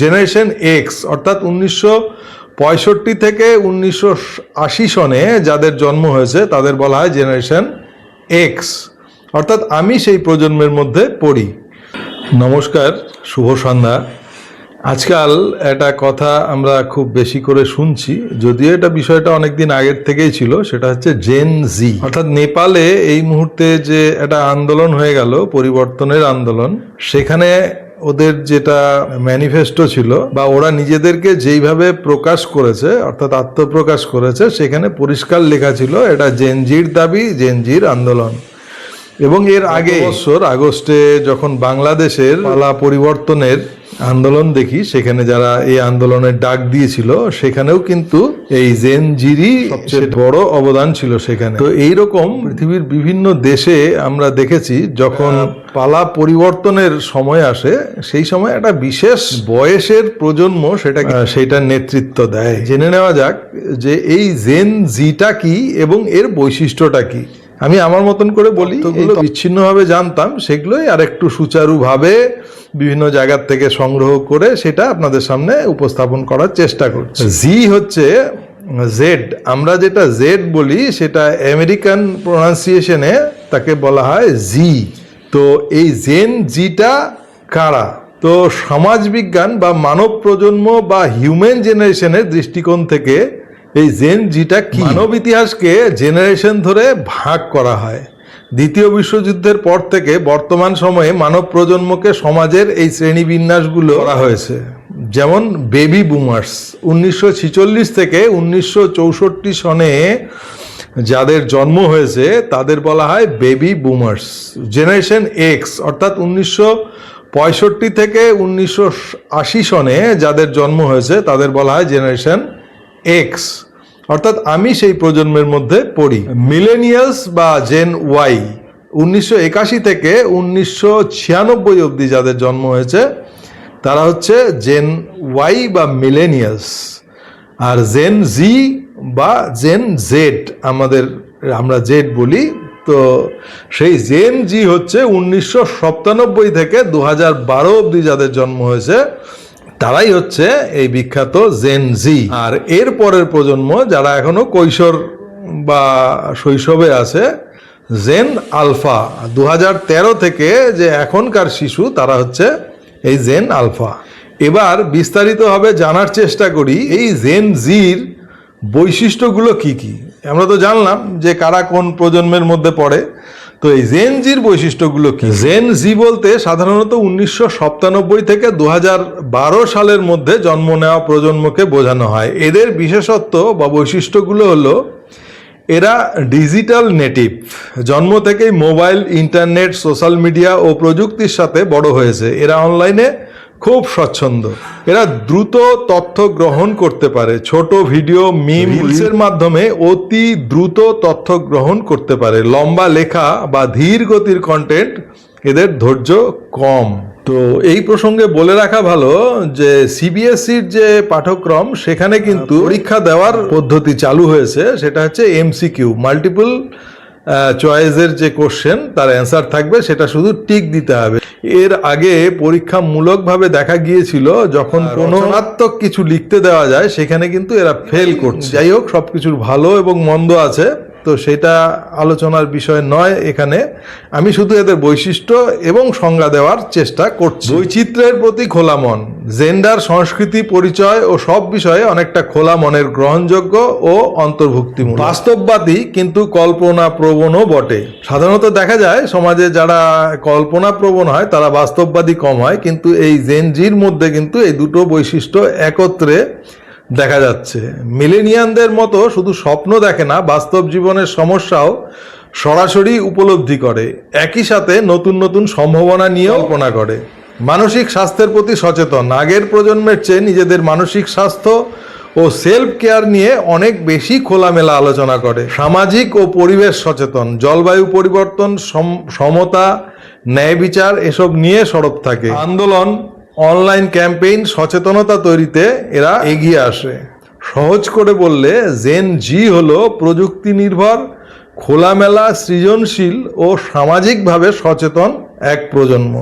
Generation x অর্থাৎ উনিশশো পঁয়ষট্টি থেকে উনিশশো আশি সনে যাদের জন্ম হয়েছে, তাদের বলা হয় জেনারেশন এক্স অর্থাৎ আমি সেই প্রজন্মের মধ্যে পড়ি। নমস্কার, শুভ সন্ধ্যা। আজকাল একটা কথা আমরা খুব বেশি করে শুনছি, যদিও এটা বিষয়টা অনেকদিন আগের থেকেই ছিল, সেটা হচ্ছে জেন জি অর্থাৎ নেপালে এই মুহূর্তে যে একটা আন্দোলন হয়ে গেল, পরিবর্তনের আন্দোলন, সেখানে ওদের যেটা ম্যানিফেস্টো ছিল বা ওরা নিজেদেরকে যেইভাবে প্রকাশ করেছে অর্থাৎ আত্মপ্রকাশ করেছে সেখানে পরিষ্কার লেখা ছিল এটা জেনজির দাবি জেনজির আন্দোলন। এবং এর আগে বছর আগস্টে যখন বাংলাদেশের পালা পরিবর্তনের আন্দোলন দেখি সেখানে যারা এই আন্দোলনের ডাক দিয়েছিল সেখানেও কিন্তু এই জেন জিরই সবচেয়ে বড় অবদান ছিল সেখানে। তো এই রকম পৃথিবীর বিভিন্ন দেশে আমরা দেখেছি যখন পালা পরিবর্তনের সময় আসে সেই সময় একটা বিশেষ বয়সের প্রজন্ম সেটা সেটা নেতৃত্ব দেয়। জেনে নেওয়া যাক যে এই জেন জিটা কি এবং এর বৈশিষ্ট্যটা কি। আমি আমার মতন করে বলি এগুলো বিচ্ছিন্নভাবে জানতাম সেগুলোই আর একটু সুচারুভাবে বিভিন্ন জায়গার থেকে সংগ্রহ করে সেটা আপনাদের সামনে উপস্থাপন করার চেষ্টা করছি। জি। হচ্ছে জেড আমরা যেটা জেড বলি সেটা আমেরিকান প্রোনাউন্সিয়েশনে তাকে বলা হয় জি তো এই জেন জিটা কারা? তো সমাজবিজ্ঞান বা মানব প্রজন্ম বা হিউম্যান জেনারেশনের দৃষ্টিকোণ থেকে এই জেন জিটা কি? মানব ইতিহাসকে জেনারেশন ধরে ভাগ করা হয়। দ্বিতীয় বিশ্বযুদ্ধের পর থেকে বর্তমান সময়ে মানব প্রজন্মকে সমাজের এই শ্রেণীবিন্যাসগুলো করা হয়েছে। যেমন বেবি বুমার্স উনিশশো ছেচল্লিশ থেকে উনিশশো চৌষট্টি সনে যাদের জন্ম হয়েছে, তাদের বলা হয় বেবি বুমার্স জেনারেশন এক্স অর্থাৎ উনিশশো পঁয়ষট্টি থেকে উনিশশো আশি সনে যাদের জন্ম হয়েছে, তাদের বলা হয় জেনারেশন এক্স অর্থাৎ আমি সেই প্রজন্মের মধ্যে পড়ি। মিলেনিয়ালস বা জেন ওয়াই উনিশশো একাশি থেকে উনিশশো ছিয়ানব্বই অবধি যাদের জন্ম হয়েছে, তারা হচ্ছে জেন ওয়াই বা মিলেনিয়ালস আর জেন জি বা জেন জেড আমাদের, আমরা জেড বলি, তো সেই জেন জি হচ্ছে উনিশশো থেকে দু হাজার বারো অবধি যাদের জন্ম হয়েছে। তারাই হচ্ছে এই বিখ্যাত জেন জি আর এর পরের প্রজন্ম যারা এখনও কৈশোর বা শৈশবে আছে জেন আলফা দু হাজার তেরো থেকে যে এখনকার শিশু, তারা হচ্ছে এই জেন আলফা এবার বিস্তারিতভাবে জানার চেষ্টা করি, এই জেন জির বৈশিষ্ট্যগুলো কি কি? আমরা তো জানলাম যে কারা কোন প্রজন্মের মধ্যে পড়ে। তো এই জেন জির বৈশিষ্ট্যগুলো কি? জেন জি বলতে সাধারণত উনিশশো সাতানব্বই থেকে দু সালের মধ্যে জন্ম নেওয়া প্রজন্মকে বোঝানো হয়। এদের বিশেষত্ব বা বৈশিষ্ট্যগুলো হলো, এরা ডিজিটাল নেটিভ, জন্ম থেকেই মোবাইল, ইন্টারনেট, সোশ্যাল মিডিয়া ও প্রযুক্তির সাথে বড় হয়েছে। এরা অনলাইনে খুব স্বচ্ছন্দ। এরা দ্রুত তথ্য গ্রহণ করতে পারে। ছোট ভিডিও মিম রিলসের মাধ্যমে অতি দ্রুত তথ্য গ্রহণ করতে পারে। লম্বা লেখা বা ধীর গতির কন্টেন্ট এদের ধৈর্য কম। তো এই প্রসঙ্গে বলে রাখা ভালো যে সিবিএসসির যে পাঠ্যক্রম সেখানে কিন্তু পরীক্ষা দেওয়ার পদ্ধতি চালু হয়েছে। সেটা হচ্ছে এমসিকিউ মাল্টিপল চয়েসের যে কোশ্চেন তার অ্যান্সার থাকবে সেটা শুধু টিক দিতে হবে। এর আগে পরীক্ষামূলকভাবে দেখা গিয়েছিল যখন কোনো রচনাত্মক কিছু লিখতে দেওয়া যায় সেখানে কিন্তু এরা ফেল করছে। যাই হোক সব কিছুর ভালো এবং মন্দ আছে। তো সেটা আলোচনার বিষয় নয় এখানে। আমি শুধু এদের বৈশিষ্ট্য এবং সংজ্ঞা দেওয়ার চেষ্টা করছি। বৈচিত্র্যের প্রতি খোলা মন, জেন্ডার সংস্কৃতি পরিচয় ও সব বিষয়ে অনেকটা খোলা মনের গ্রহণযোগ্য ও অন্তর্ভুক্তিমূলক। বাস্তববাদী কিন্তু কল্পনা প্রবণও বটে। সাধারণত দেখা যায়, সমাজে যারা কল্পনা প্রবণ হয়, তারা বাস্তববাদী কম হয়, কিন্তু এই জেনজির মধ্যে কিন্তু এই দুটো বৈশিষ্ট্য একত্রে দেখা যাচ্ছে। মিলেনিয়ানদের মতো শুধু স্বপ্ন দেখে না, বাস্তব জীবনের সমস্যাও সরাসরি উপলব্ধি করে। একই সাথে নতুন নতুন সম্ভাবনা নিয়ে কল্পনা করে। মানসিক স্বাস্থ্যের প্রতি সচেতন। আগের প্রজন্মের চেয়ে নিজেদের মানসিক স্বাস্থ্য ও সেলফ কেয়ার নিয়ে অনেক বেশি খোলামেলা আলোচনা করে। সামাজিক ও পরিবেশ সচেতন। জলবায়ু পরিবর্তন, সম- সমতা, ন্যায় বিচার, এসব নিয়ে সরব থাকে। আন্দোলন অনলাইন ক্যাম্পেইন সচেতনতা তৈরিতে এরা এগিয়ে আসে। সহজ করে বললে জেন জি হল প্রযুক্তি নির্ভর খোলামেলা, সৃজনশীল ও সামাজিকভাবে সচেতন এক প্রজন্ম।